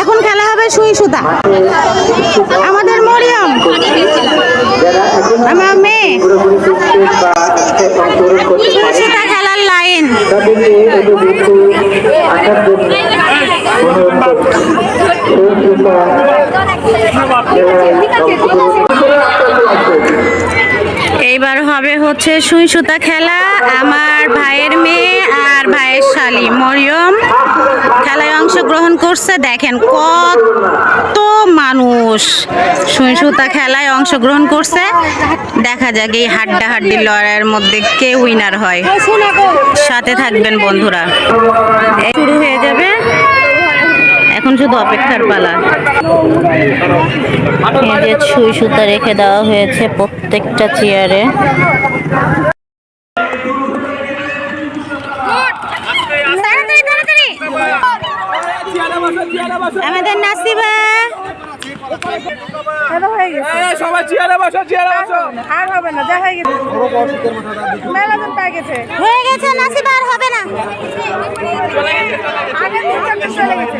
এখন খেলা হবে সুই সুতা। আমাদের মরিয়ম। আমার মেয়ে। খেলার লাইন। এইবার হবে হচ্ছে সুই সুতা খেলা। আমার ভাইয়ের মেয়ে আর ভাইয়ের শালি। মরিয়ম। অংশগ্রহণ করছে, দেখেন কত মানুষ। সুই সুতা খেলায় অংশগ্রহণ করছে। দেখা যাক এই হাড্ডা হাড্ডি লড়াইয়ের মধ্যে কে উইনার হয়। সাথে থাকবেন বন্ধুরা। শুরু হয়ে যাবে। এখন শুধু অপেক্ষার পালা। এই সুই সুতা রেখে দেওয়া হয়েছে প্রত্যেকটা চেয়ারে আমাদের নাসিবা। সবাই চেয়ারে বসো চেয়ারে বসো। আর হবে না দেখা গেছে। মেলা দিন গেছে। হয়ে গেছে নাসিবা আর হবে না। চলে গেছে চলে গেছে।